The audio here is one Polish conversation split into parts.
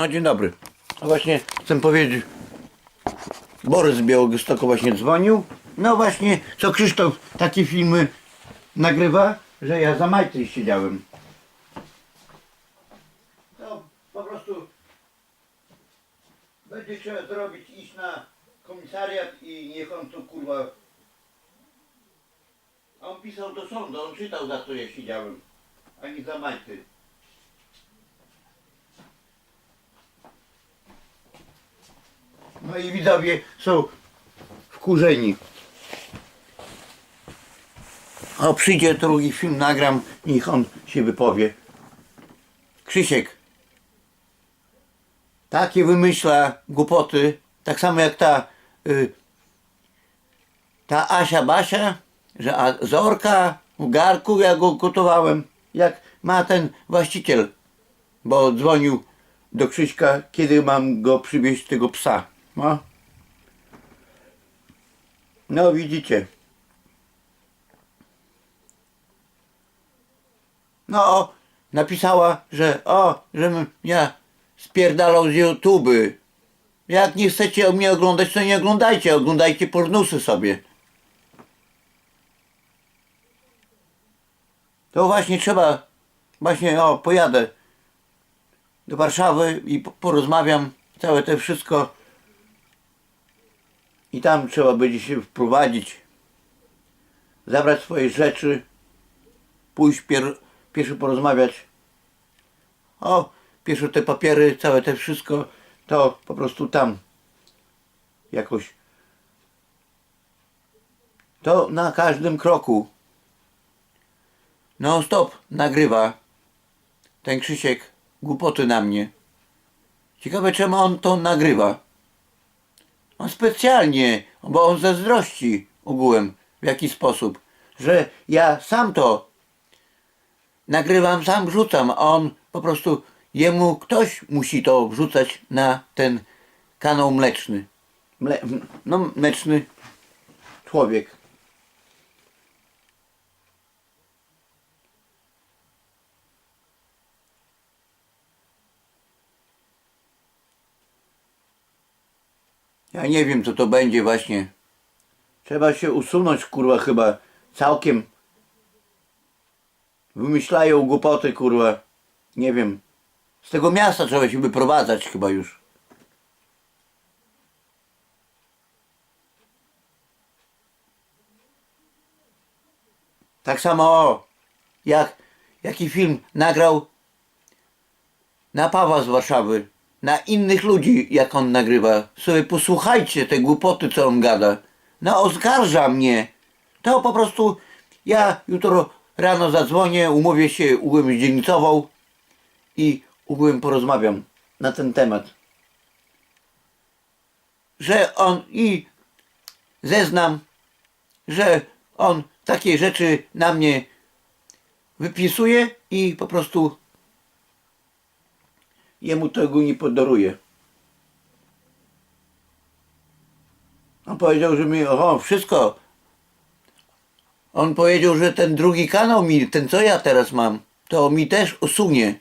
No dzień dobry. Właśnie chcę powiedzieć, Borys z Białegostoku właśnie dzwonił. No właśnie, co Krzysztof takie filmy nagrywa, że ja za majty siedziałem. No po prostu będzie trzeba zrobić, iść na komisariat i niech on tu kurwa... A on pisał do sądu, on czytał za co ja siedziałem, a nie za majty. No i widzowie są wkurzeni. O, przyjdzie drugi film, nagram, niech on się wypowie. Krzysiek. Takie wymyśla głupoty, tak samo jak ta y, ta Asia Basia, że a Zorka w garku, ja go gotowałem, jak ma ten właściciel, bo dzwonił do Krzyśka, kiedy mam go przywieźć tego psa. No, no widzicie. No, napisała, że o, żebym ja spierdalał z YouTube. Jak nie chcecie mnie oglądać, to nie oglądajcie, oglądajcie pornusy sobie. To właśnie trzeba, właśnie o, pojadę do Warszawy i po- porozmawiam, całe to wszystko. I tam trzeba będzie się wprowadzić, zabrać swoje rzeczy, pójść pier, pierwszy porozmawiać. O, pierwsze te papiery, całe te wszystko, to po prostu tam jakoś. To na każdym kroku. No stop, nagrywa ten Krzysiek głupoty na mnie. Ciekawe czemu on to nagrywa. On specjalnie, bo on zazdrości ogółem w jaki sposób, że ja sam to nagrywam, sam wrzucam, a on po prostu jemu ktoś musi to wrzucać na ten kanał mleczny. Mle, no mleczny człowiek. Ja nie wiem co to będzie właśnie. Trzeba się usunąć kurwa chyba całkiem. Wymyślają głupoty kurwa. Nie wiem. Z tego miasta trzeba się wyprowadzać chyba już. Tak samo jak jaki film nagrał na Pawła z Warszawy, na innych ludzi, jak on nagrywa. Sobie posłuchajcie te głupoty, co on gada. No oskarża mnie. To po prostu ja jutro rano zadzwonię, umówię się ugłem z dzielnicową i ugłem porozmawiam na ten temat. Że on i zeznam, że on takie rzeczy na mnie wypisuje i po prostu jemu tego nie podaruję. On powiedział, że mi, o, wszystko. On powiedział, że ten drugi kanał mi, ten co ja teraz mam, to mi też usunie.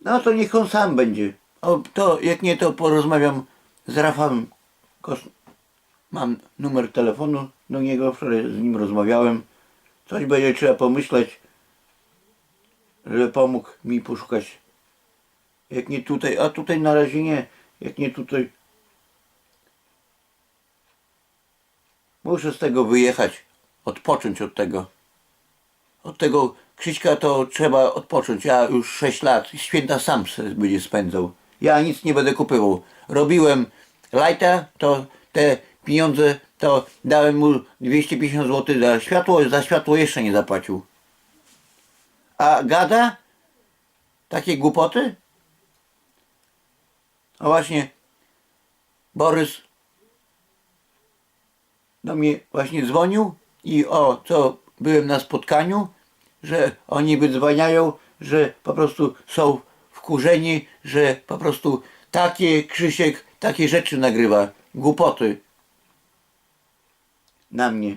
No to niech on sam będzie. O, to jak nie, to porozmawiam z Rafałem. Mam numer telefonu do niego, wczoraj z nim rozmawiałem. Coś będzie trzeba pomyśleć, żeby pomógł mi poszukać. Jak nie tutaj, a tutaj na razie nie. Jak nie tutaj. Muszę z tego wyjechać, odpocząć od tego. Od tego Krzyśka to trzeba odpocząć. Ja już 6 lat, święta sam będzie spędzał. Ja nic nie będę kupywał. Robiłem lajta, to te pieniądze to dałem mu 250 zł za światło, za światło jeszcze nie zapłacił. A gada takie głupoty? A właśnie Borys do mnie właśnie dzwonił i o, co byłem na spotkaniu, że oni wydzwaniają, że po prostu są wkurzeni, że po prostu takie Krzysiek, takie rzeczy nagrywa, głupoty na mnie.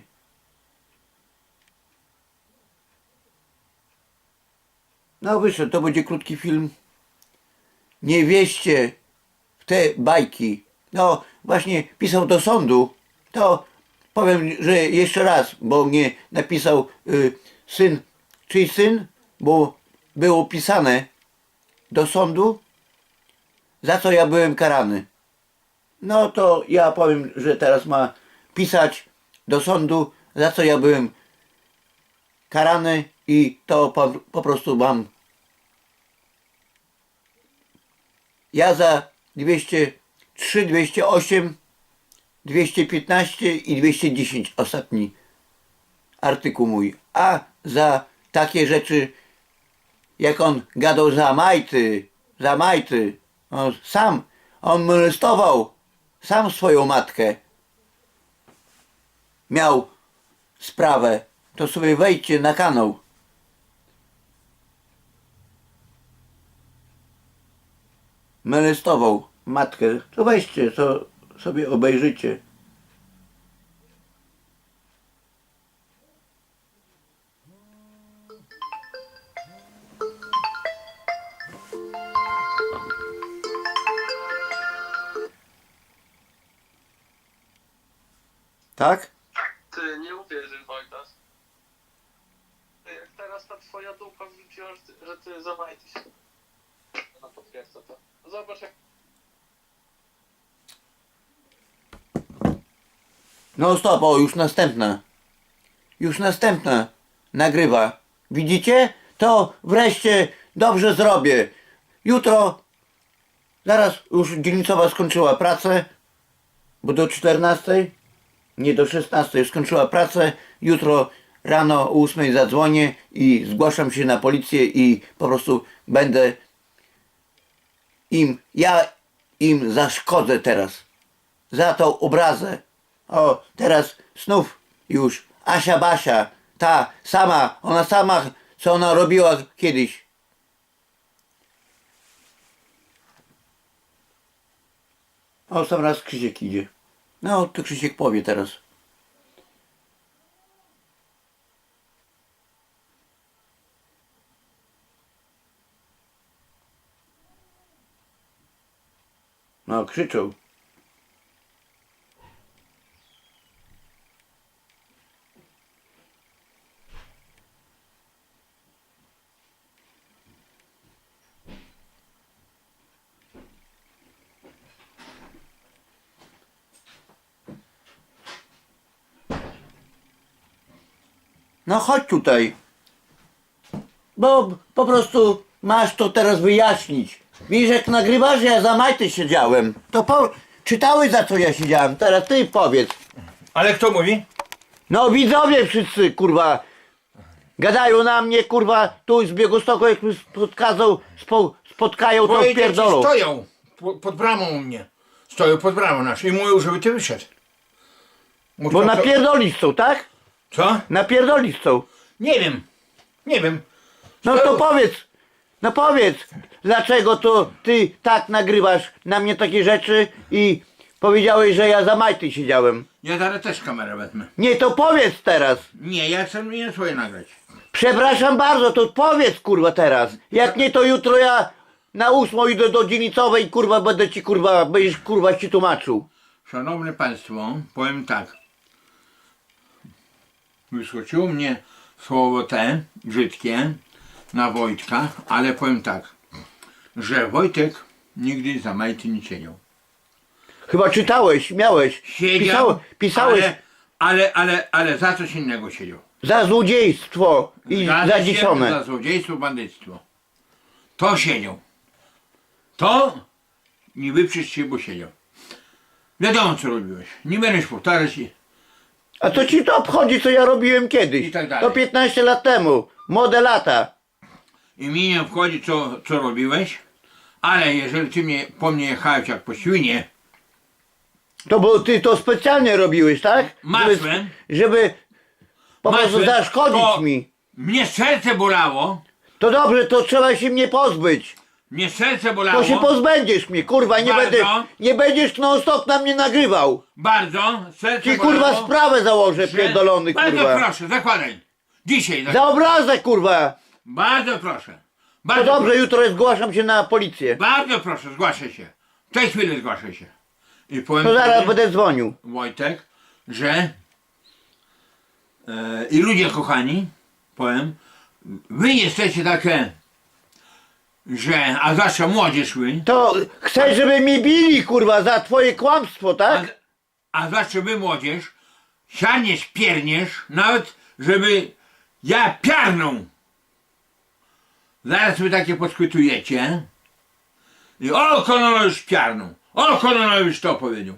No wyszedł, to będzie krótki film. Nie wieście w te bajki. No właśnie pisał do sądu. To powiem, że jeszcze raz, bo mnie napisał y, syn, czyj syn, bo było pisane do sądu, za co ja byłem karany. No to ja powiem, że teraz ma pisać do sądu, za co ja byłem karany i to po, po prostu mam. Ja za 203, 208, 215 i 210 ostatni artykuł mój. A za takie rzeczy, jak on gadał za majty, za majty, on sam, on molestował sam swoją matkę. Miał sprawę, to sobie wejdźcie na kanał. Molestował matkę, to weźcie, to sobie obejrzycie. Tak? Ty nie uwierzysz, Wojtas. Ty, Jak twoja dupa wrzuciła, że ty, że ty zamajtyś. Ona potwierdza to. Zobacz jak No stop, o już następna. Już następna nagrywa. Widzicie? To wreszcie dobrze zrobię. Jutro, zaraz już dzielnicowa skończyła pracę, bo do 14, nie do 16 skończyła pracę. Jutro rano o 8 zadzwonię i zgłaszam się na policję i po prostu będę im, ja im zaszkodzę teraz za tą obrazę. O, teraz znów już Asia Basia, ta sama, ona sama, co ona robiła kiedyś. O, sam raz Krzysiek idzie. No, to Krzysiek powie teraz. No, krzyczą. No chodź tutaj. Bo po prostu masz to teraz wyjaśnić. Widzisz jak nagrywasz, ja za majty siedziałem. To po... czytałeś za co ja siedziałem. Teraz ty powiedz. Ale kto mówi? No widzowie wszyscy kurwa. Gadają na mnie kurwa tu z Białegostoku jak mi spotkadzą, spo, spotkają to Twoje dzieci pierdolą. stoją po- pod bramą u mnie. Stoją pod bramą naszą i mówią, żeby ty wyszedł. Mów Bo to, co- napierdolić chcą, tak? Co? Napierdolić chcą. Nie wiem. Nie wiem. No Stoją- to powiedz, no powiedz, dlaczego to ty tak nagrywasz na mnie takie rzeczy i powiedziałeś, że ja za majty siedziałem. Ja zaraz też kamerę wezmę. Nie, to powiedz teraz. Nie, ja chcę nie swoje nagrać. Przepraszam bardzo, to powiedz kurwa teraz. Jak nie, to jutro ja na ósmą idę do dzielnicowej kurwa będę ci kurwa, będziesz kurwa ci tłumaczył. Szanowne Państwo, powiem tak. Wyskoczyło mnie słowo te, brzydkie, na Wojtka, ale powiem tak, że Wojtek nigdy za majty nie siedział. Chyba czytałeś, miałeś. Siedział, Pisał, pisałeś ale, ale, ale, ale za coś innego siedział. za złodziejstwo i Zgadza za się, dziesione. Za złodziejstwo, bandyctwo. To siedział. To nie wyprzeć się, bo siedział. Wiadomo co robiłeś. Nie będziesz powtarzać. i- A co ci to obchodzi, co ja robiłem kiedyś? I tak dalej. To 15 lat temu. Młode lata. I mi nie obchodzi co, co robiłeś. Ale jeżeli ty mnie, po mnie jechałeś jak po świnie, To bo ty to specjalnie robiłeś, tak? Masłem. Żeby, żeby po prostu zaszkodzić to mi. mnie serce bolało. To dobrze, to trzeba się mnie pozbyć. Mnie serce bolało. To się pozbędziesz mnie, kurwa, nie Bardzo. będę, nie będziesz non stop na mnie nagrywał. Bardzo. Serce Ci bolało. kurwa sprawę założę, pierdolony Bardzo kurwa. proszę, zakładaj. Dzisiaj. Zak- Za obrazę kurwa. Bardzo proszę. No Bardzo, dobrze, jutro zgłaszam się na policję. bardzo proszę, zgłaszaj się. W tej chwili zgłaszaj się. I powiem To zaraz będę dzwonił. Wojtek, że e, i ludzie kochani, powiem, wy jesteście takie, że, a zwłaszcza młodzież wy, To chcesz, żeby mi bili, kurwa, za twoje kłamstwo, a, tak? a zwłaszcza wy młodzież, siarniesz, pierniesz, nawet żeby ja piarnął. Zaraz wy takie podchwytujecie i o, Kononowicz piarnął, o, Kononowicz to powiedział.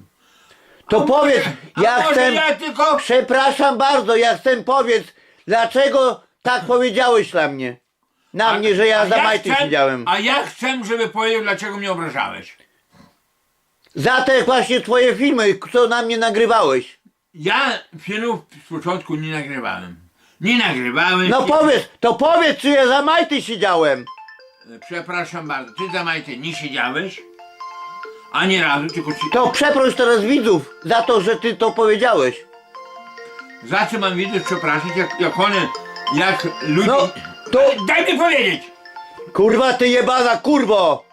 To powiedz, A ja może chcę... ja tylko... Przepraszam bardzo, ja chcę powiedz, dlaczego tak powiedziałeś dla mnie? Na A- mnie, że ja za majty chcę- siedziałem. A ja chcę, żeby powiedział, dlaczego mnie obrażałeś. Za te właśnie twoje filmy, co na mnie nagrywałeś. Ja filmów z początku nie nagrywałem. Nie nagrywałem. No I- powiedz, to powiedz, czy ja za majty siedziałem. Przepraszam bardzo, ty za Majtę nie siedziałeś? Ani razu, tylko ci... To przeproś teraz widzów za to, że ty to powiedziałeś. Za co mam widzieć przepraszać, jak, jak one, jak ludzie... No, to- Daj mi powiedzieć! Kurwa, ty jebana kurwo!